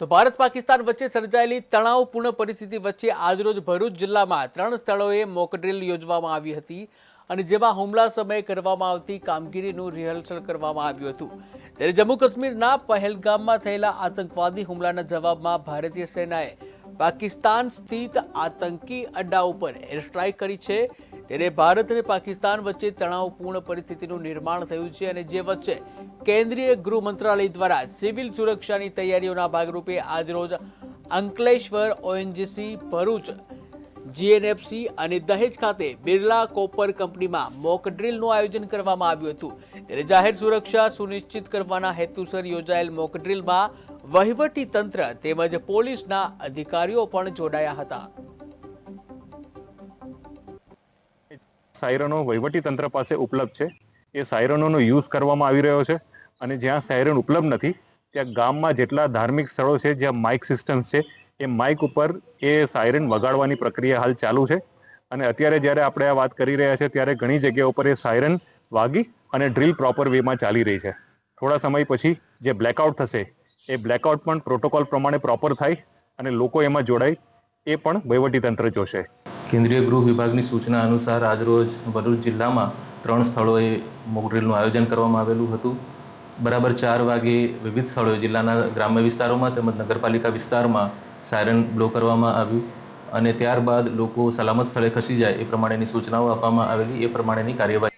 તો ભારત પાકિસ્તાન વચ્ચે સર્જાયેલી તણાવપૂર્ણ પરિસ્થિતિ વચ્ચે આજરોજ ભરૂચ જિલ્લામાં ત્રણ સ્થળોએ મોકડ્રીલ યોજવામાં આવી હતી અને જેમાં હુમલા સમયે કરવામાં આવતી કામગીરીનું રિહર્સલ કરવામાં આવ્યું હતું. ત્યારે જમ્મુ કાશ્મીરના પહેલગામમાં થયેલા આતંકવાદી હુમલાના જવાબમાં ભારતીય સેનાએ પાકિસ્તાન સ્થિત આતંકી અડ્ડા ઉપર એર સ્ટ્રાઇક કરી છે. ત્યારે ભારત અને પાકિસ્તાન વચ્ચે તણાવપૂર્ણ પરિસ્થિતિનું નિર્માણ થયું છે અને જે વચ્ચે કેન્દ્રીય ગૃહ મંત્રાલય દ્વારા સિવિલ સુરક્ષાની તૈયારીઓના ભાગરૂપે આજરોજ અંકલેશ્વર, ઓએનજીસી, ભરૂચ, જીએનએફસી અને દહેજ ખાતે બિરલા કોપર કંપનીમાં મોક ડ્રીલનું આયોજન કરવામાં આવ્યું હતું. ત્યારે જાહેર સુરક્ષા સુનિશ્ચિત કરવાના હેતુસર યોજાયેલ મોક ડ્રીલમાં વહીવટી તંત્ર તેમજ પોલીસના અધિકારીઓ પણ જોડાયા હતા. સાયરનો વહીવટી તંત્ર પાસે ઉપલબ્ધ છે. એ સાયરનોનો યુઝ કરવામાં આવી રહ્યો છે અને જ્યાં સાયરન ઉપલબ્ધ નથી, ત્યાં ગામમાં જેટલા ધાર્મિક સ્થળો છે, જ્યાં માઇક સિસ્ટમ છે, એ માઇક ઉપર એ સાયરન વગાડવાની પ્રક્રિયા હાલ ચાલુ છે. અને અત્યારે જ્યારે આપણે આ વાત કરી રહ્યા છે ત્યારે ઘણી જગ્યા ઉપર એ સાયરન વાગી અને ડ્રીલ પ્રોપર વેમાં ચાલી રહી છે. થોડા સમય પછી જે બ્લેકઆઉટ થશે એ બ્લેકઆઉટ પણ પ્રોટોકોલ પ્રમાણે પ્રોપર થાય અને લોકો એમાં જોડાય, એ પણ વહીવટીતંત્ર જોશે. કેન્દ્રીય ગૃહ વિભાગની સૂચના અનુસાર આજરોજ ભરૂચ જિલ્લામાં ત્રણ સ્થળોએ મોકડ્રીલનું આયોજન કરવામાં આવેલું હતું. બરાબર ચાર વાગે વિવિધ સ્થળોએ જિલ્લાના ગ્રામ્ય વિસ્તારોમાં તેમજ નગરપાલિકા વિસ્તારમાં સાયરન બ્લો કરવામાં આવ્યું અને ત્યારબાદ લોકો સલામત સ્થળે ખસી જાય એ પ્રમાણેની સૂચનાઓ આપવામાં આવેલી, એ પ્રમાણેની કાર્યવાહી